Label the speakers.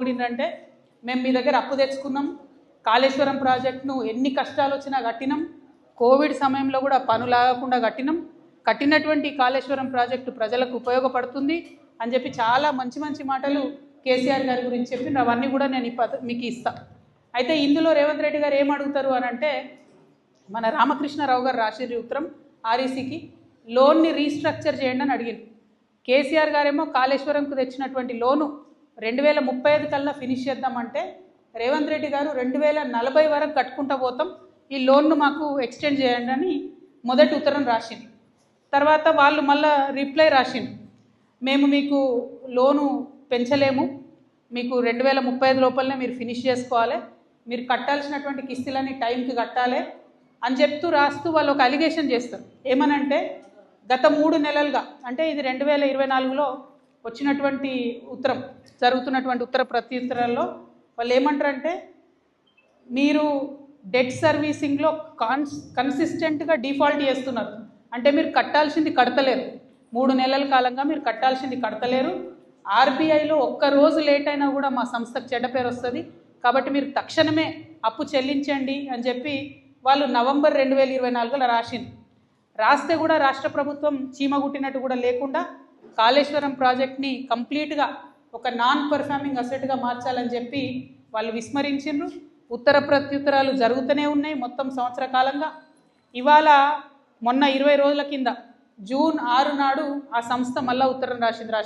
Speaker 1: కూడిందంటే మేము మీ దగ్గర అప్పు తెచ్చుకున్నాం కాళేశ్వరం ప్రాజెక్టును ఎన్ని కష్టాలు వచ్చినా కట్టినాం కోవిడ్ సమయంలో కూడా పనులాగకుండా కట్టినాం. కట్టినటువంటి కాళేశ్వరం ప్రాజెక్టు ప్రజలకు ఉపయోగపడుతుంది అని చెప్పి చాలా మంచి మంచి మాటలు కేసీఆర్ గారి గురించి చెప్పి అవన్నీ కూడా నేను మీకు ఇస్తా. అయితే ఇందులో రేవంత్ రెడ్డి గారు ఏం అడుగుతారు అని అంటే మన రామకృష్ణారావు గారు రాసిరి ఉత్తరం ఆర్ఈసీకి లోన్ని రీస్ట్రక్చర్ చేయండి అని అడిగింది. కేసీఆర్ గారేమో కాళేశ్వరంకు తెచ్చినటువంటి లోను రెండు వేల ముప్పై ఐదు కల్లా ఫినిష్ చేద్దామంటే రేవంత్ రెడ్డి గారు రెండు వేల నలభై వరకు కట్టుకుంటా పోతాం. ఈ లోన్ను మాకు ఎక్స్టెండ్ చేయండి అని మొదటి ఉత్తరం రాసింది. తర్వాత వాళ్ళు మళ్ళా రిప్లై రాసింది. మేము మీకు లోను పెంచలేము. మీకు రెండు వేల ముప్పై ఐదు లోపలనే మీరు ఫినిష్ చేసుకోవాలి. మీరు కట్టాల్సినటువంటి కిస్తీలన్నీ టైంకి కట్టాలి అని చెప్తూ రాస్తూ వాళ్ళు ఒక అలిగేషన్ చేస్తారు. ఏమనంటే గత మూడు నెలలుగా అంటే ఇది రెండు వేల ఇరవై నాలుగులో వచ్చినటువంటి ఉత్తరం. జరుగుతున్నటువంటి ఉత్తర ప్రత్యుత్తరాల్లో వాళ్ళు ఏమంటారంటే మీరు డెట్ సర్వీసింగ్లో కాన్స్ కన్సిస్టెంట్గా డిఫాల్ట్ చేస్తున్నారు. అంటే మీరు కట్టాల్సింది కడతలేరు. మూడు నెలల కాలంగా మీరు కట్టాల్సింది కడతలేరు. ఆర్బీఐలో ఒక్క రోజు లేట్ అయినా కూడా మా సంస్థకు చెడ్డ పేరు వస్తుంది. కాబట్టి మీరు తక్షణమే అప్పు చెల్లించండి అని చెప్పి వాళ్ళు నవంబర్ రెండు వేల ఇరవై నాలుగులో రాసింది రాస్తే కూడా రాష్ట్ర ప్రభుత్వం చీమగుట్టినట్టు కూడా లేకుండా కాళేశ్వరం ప్రాజెక్ట్ని కంప్లీట్గా ఒక నాన్ పర్ఫార్మింగ్ అసెట్గా మార్చాలని చెప్పి వాళ్ళు విస్మరించిండ్రు. ఉత్తర ప్రత్యుత్తరాలు జరుగుతూనే ఉన్నాయి మొత్తం సంవత్సర కాలంగా. ఇవాళ మొన్న ఇరవై రోజుల కింద జూన్ ఆరు నాడు ఆ సంస్థ మళ్ళా ఉత్తరం రాసింది రాష్ట్ర